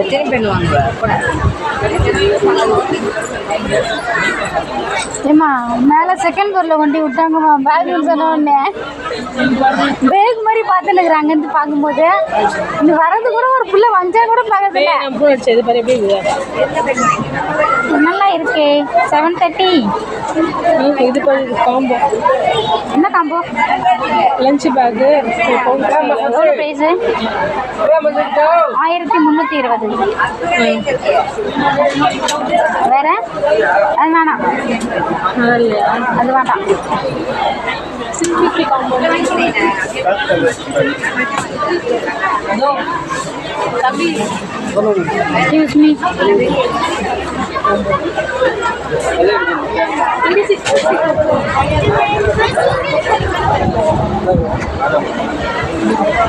எத்தனை பெண் வாங்குவ கூட. ஏம்மா மேலே செகண்ட் ஃப்ளோரில் கொண்டு விட்டாங்கம்மா. பேக்னு சொன்ன உடனே. பேக் மாதிரி பார்த்துன்னு அங்கேருந்து பார்க்கும்போது இந்த வரது கூட ஒரு புள்ள வஞ்சா கூட பார்க்கறதில்ல நல்லா இருக்கே. செவன் தேர்ட்டி இது காம்போ என்ன காம்போ லஞ்ச் பேக்கு எவ்வளோ ப்ரைஸு ஆயிரத்தி முந்நூற்றி இருபது. வேற? அது வேணாம். அது வேண்டாம் எக்ஸ்கியூஸ் மீ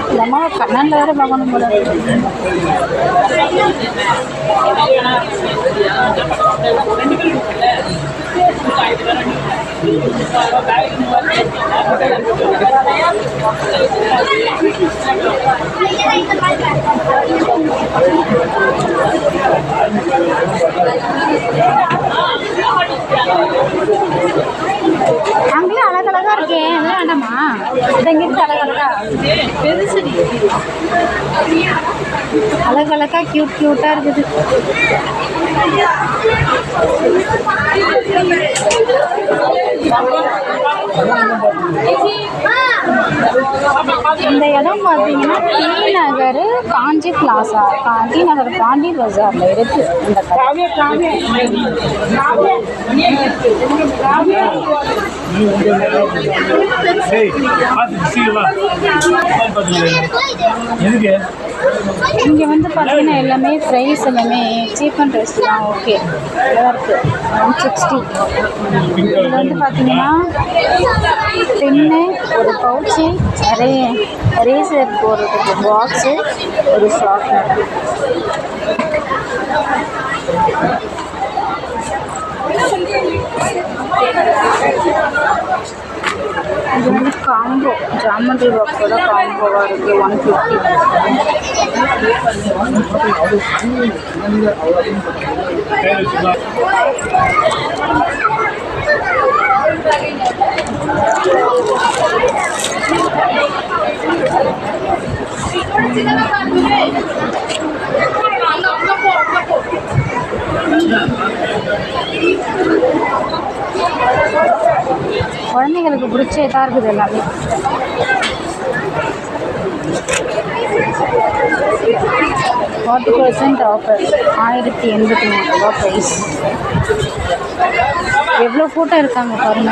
இந்த அம்மாவை கண்ணால் வேற பார்க்கணும் போல இருக்கு. அங்கேயும் அழகழகா இருக்கேன் அதெல்லாம் வேண்டாமா? இது அழகழகா. பெருசடி அழகழகா கியூட் கியூட்டா இருக்குது. இந்த இடம் பார்த்தீங்கன்னா டி நகர் காஞ்சி பிளாசா காஞ்சி நகர் பாண்டி பஜார்ல இருக்கு இந்த இங்கே வந்து பார்த்தீங்கன்னா எல்லாமே ப்ரைஸ் எல்லாமே சீப் அண்ட் பெஸ்ட் தான் ஓகே. நல்லா இருக்கு ஒன் சிக்ஸ்டி இதில் வந்து பார்த்தீங்கன்னா பென்னு ஒரு பவுச்சு நிறைய ரேசர் போடுறதுக்கு பாக்ஸு ஒரு ஷார்ப்னர் இது வந்து காம்போ ஜாமெண்ட்ரி பாக்ஸோட காம்போவாக இருக்குது ஒன் ஃபிஃப்டி கையில் எனக்கு பிடிச்சே தான் இருக்குது எல்லாமே. ஃபார்ட்டி பர்சன்ட் ஆஃபர் ஆயிரத்தி எண்பத்தி மூணு ரூபா ப்ரைஸ் எவ்வளோ ஃபோட்டோ இருக்காங்க பாருங்க.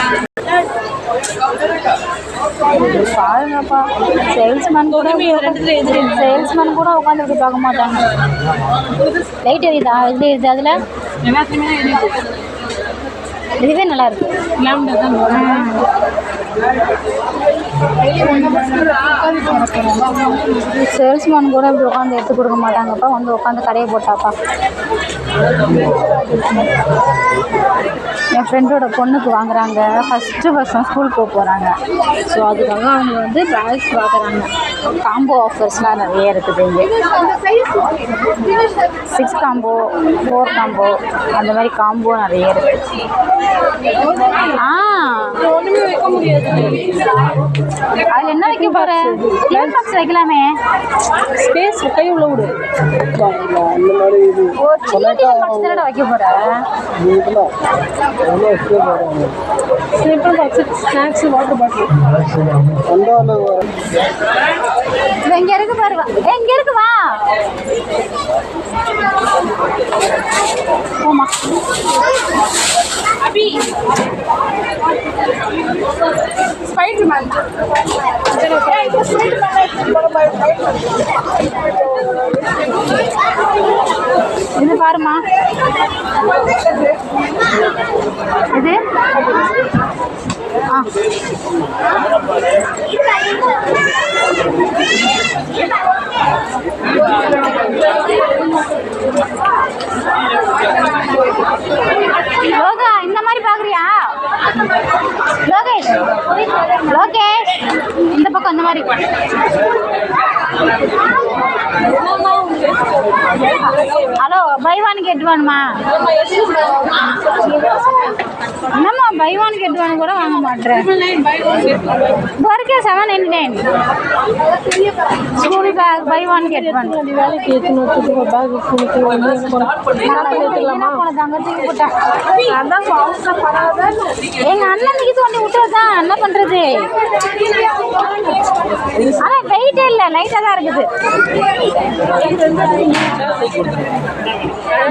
பாருங்கப்பா. சேல்ஸ்மேன் கூட சேல்ஸ்மேன் கூட உட்காந்து இப்படி பார்க்க மாட்டாங்க. லைட் எரியுதா? இது எரியுது அதில்? இதுவே நல்லா இருக்கு. தான். சேல்ஸ்மேன் கூட இப்படி உட்காந்து எடுத்து கொடுக்க மாட்டாங்கப்பா. வந்து உட்காந்து கடையை போட்டாப்பா. என் ஃப்ரெண்டோட பொண்ணுக்கு வாங்குறாங்க. ஃபஸ்ட்டு வருஷம் ஸ்கூல் போக போகிறாங்க ஸோ அதுக்காக அவங்க வந்து பேக்ஸ் பார்க்குறாங்க காம்போ ஆஃபர்ஸ்லாம் நிறைய இருக்குது இங்கே. சிக்ஸ் காம்போ ஃபோர் காம்போ அந்த மாதிரி காம்போ நிறைய இருக்குது ஆ. அதில் என்ன வைக்க போகிற டிஃபன் பாக்ஸ் வைக்கலாமே. ஸ்பேஸ் கை உள்ள விடு. வைக்க பண்ணுறாங்க simple box snacks water bottle இங்க இருக்கு பாரு வா. ஏய், இங்க இருக்கு வா. இது பாருமா இது? ஆ லோகா இந்த மாதிரி பாக்குறியா லோகேஷ் லோகேஷ் இந்த பக்கம் அந்த மாதிரி. ஹலோ பை ஒன் கெட் ஒன்மா என்னம்மா பை ஒன் கெட் ஒன் கூட வாங்க மாட்டேன் துவரைக்கே seven ninety nine school bag buy one get one வேலைக்கு ஏற்றணும் வச்சுட்டு பேக் துணிக்கு வந்து போன தங்கத்துக்கு போட்டேன் எங்க அண்ணனுக்கு தோண்டி விட்டதுதான் என்ன பண்றது ஆனா வெயிட்டே இல்ல லைட்டா தான் இருக்குது.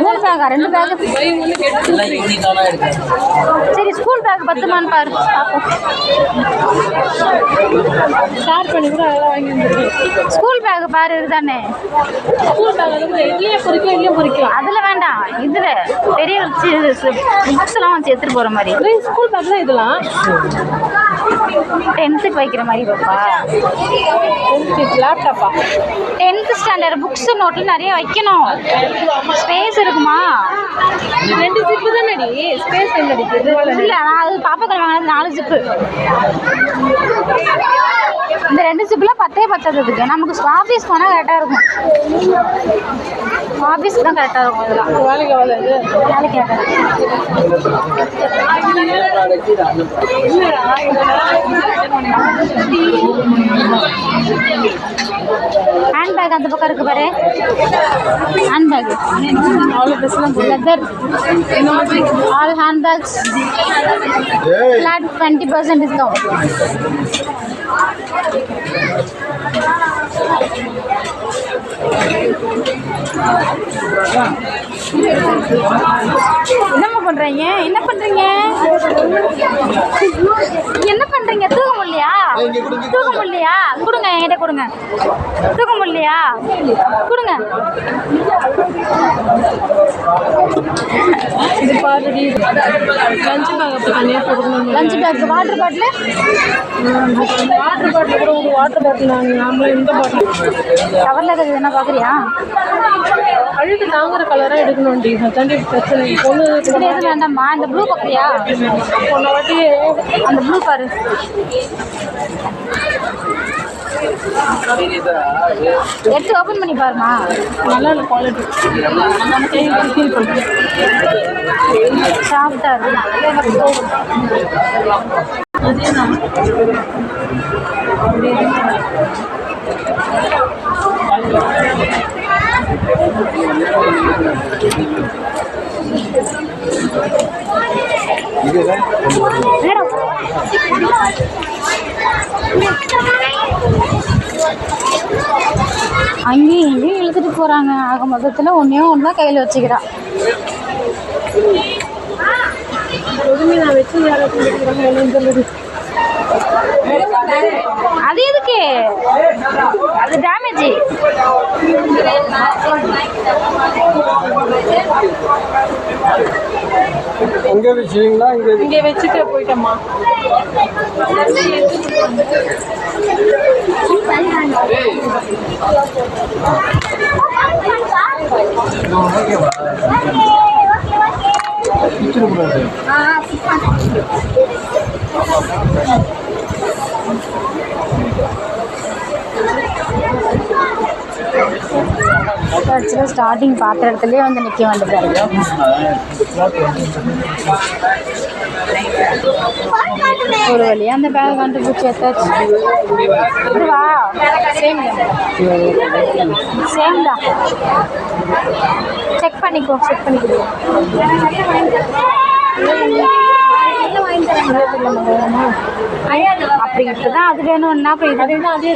மூணு பேக்கா ரெண்டு பேக் சரி ஸ்கூல் பேக் பத்துமான்னு பாரு பார்ப்போம் ஷேர் பண்ணி கூட அதெல்லாம் வாங்கி வந்துருக்கேன் ஸ்கூல் பேக் பாரு இதுதானே. ஸ்கூல் பேக் வந்து இதுலேயே பொறிக்கலாம் இல்லையே பொறிக்கலாம். அதுல வேண்டாம் இதுல. பெரிய புக்ஸ் எல்லாம் வச்சு எடுத்துட்டு போற மாதிரி. ஸ்கூல் பேக் தான் இதெல்லாம். டென்த்துக்கு வைக்கிற மாதிரி பாப்பா. லேப்டாப்பா டென்த் ஸ்டாண்டர்ட் புக்ஸ் நோட்ல நிறைய வைக்கணும். ஸ்பேஸ் இருக்குமா? ரெண்டு ஜிப்பு தானடி? ஸ்பேஸ் இல்ல நான் அது பாப்பாக்கள் வாங்கினது நாலு ஜிப்பு இந்த ரெண்டு ஜிப்புலாம் பத்தே பத்தாததுக்கு நமக்கு ஆஃபீஸ் போனால் கரெக்டாக இருக்கும். ஆஃபீஸ்க்கு தான் கரெக்டாக இருக்கும் இதெல்லாம். வேலைக்கு வேலைக்கு ஹேண்ட் பேக் அந்த பக்கம் இருக்கு பாரு. Hand bag leather all hand bags flat twenty percent discount என்னம்மா பண்றீங்க? என்ன பண்றீங்க? என்ன பண்றீங்க? தூ முடியலையா தூக்க முடியலையா கொடுங்க என்கிட்ட கொடுங்க. தூக்க முடியலையா கொடுங்க. இது பாருடி லஞ்ச் பேக் அப்போ தனியாக கொடுக்கணும். Lunch bag water bottle water bottle கூட ஒரு வாட்டர் பாட்டில் நாங்கள் இந்த பாட்டில் கவரில் இருக்கிறது என்ன பார்க்குறியா அழுக்கு தாங்குற கலராக எடுக்கணும்டி. அதாண்டி பிரச்சனை. பொண்ணு எதுவும் வேண்டாம்மா. இந்த ப்ளூ பார்க்குறியா போன வாட்டி அந்த ப்ளூ பாரு. எடுத்து ஓப்பன் பண்ணி பாருமா. நல்லா இல்லை குவாலிட்டி நம்ம ஃபீல் பண்ணுறேன் சாஃப்டாக இருக்கு அங்கேயும் இங்கேயும் இழுத்துட்டு போகிறாங்க ஆக மொத்தத்தில் ஒன்றையும் ஒன்று தான் கையில் வச்சுக்கிறா. பொதுமையை நான் வச்சு அது எதுக்கு? அது டேமேஜ் அங்கே வச்சுங்களா இங்கே இங்கே வச்சுட்டு போயிட்டோம்மா. ஆக்சுவலாக ஸ்டார்டிங் பார்த்த இடத்துலயே வந்து நிற்க வேண்டியதாக ஒரு வழியாக அந்த பேக் கண்டுபிடிச்சி எடுத்தாச்சு. இதுவா சேம் சேம் தான். செக் பண்ணிக்கோ செக் பண்ணிக்கோ. அப்படி இப்பதான் அது வேணும்னா அப்ப இது? அதே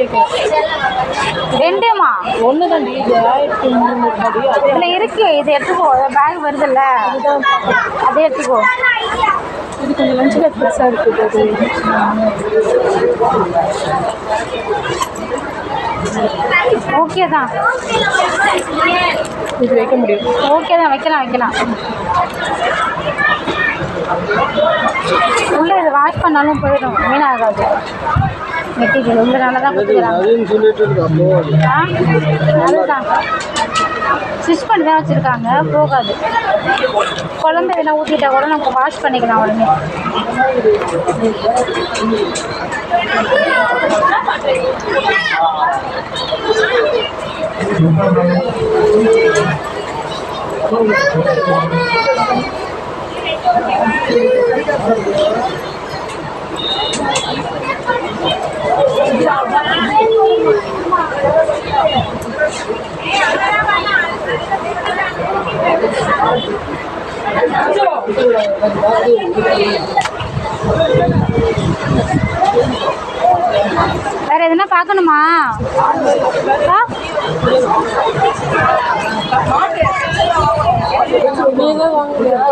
கேட்குறேன். ரெண்டுமா? ஒன்று தான் இதுல இருக்கு. இது எடுத்துக்கோ. பேக் வருதுல்ல. அதே எடுத்துக்கோ. இது கொஞ்சம் லஞ்சில் பெருசாக இருக்குது ஓகே தான். இது வைக்க முடியும். ஓகே தான். வைக்கலாம் வைக்கலாம். உள்ள இது வாஷ் பண்ணாலும் போயிடும். வீணாகாது. மெட்டீரியல். உள்ளனால தான் கொடுத்துக்கிறாங்க அதுதான். ஸ்டிச் பண்ணி தான் வச்சுருக்காங்க. போகாது. குழம்பு எதனா ஊற்றிட்டா கூட நம்ம வாஷ் பண்ணிக்கலாம் உடனே. வேறு எதுனா பார்க்கணுமா? நீ தான் வாங்குறியா?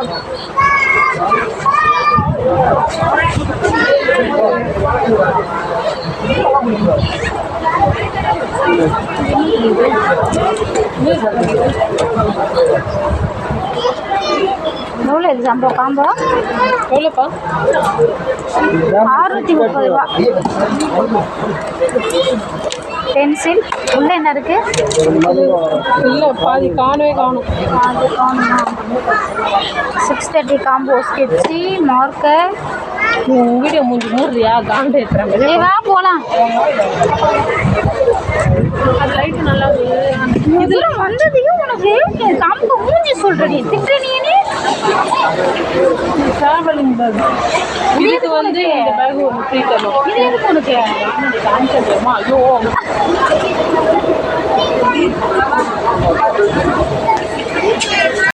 எவ்வளோ இது சம்பவம் காம்போ எவ்வளோப்பா அறுநூற்றி முப்பது ரூபா பென்சில் உள்ள என்ன இருக்குது இல்லை பாதி காணவே காணும். அது காணுமா? Six thirty combo sketchy marker video முடிஞ்சு மூடுறியா? காண்ட் ஏற்றுறாங்க வா போகலாம் இதெல்லாம் வந்ததையும் உனக்கு காமிக்க மூஞ்சி சொல்கிறேன் நீ திட்டுறீனே டிராவலிங் பேக். வந்து இந்த பேக் தரும் இது எதுக்கு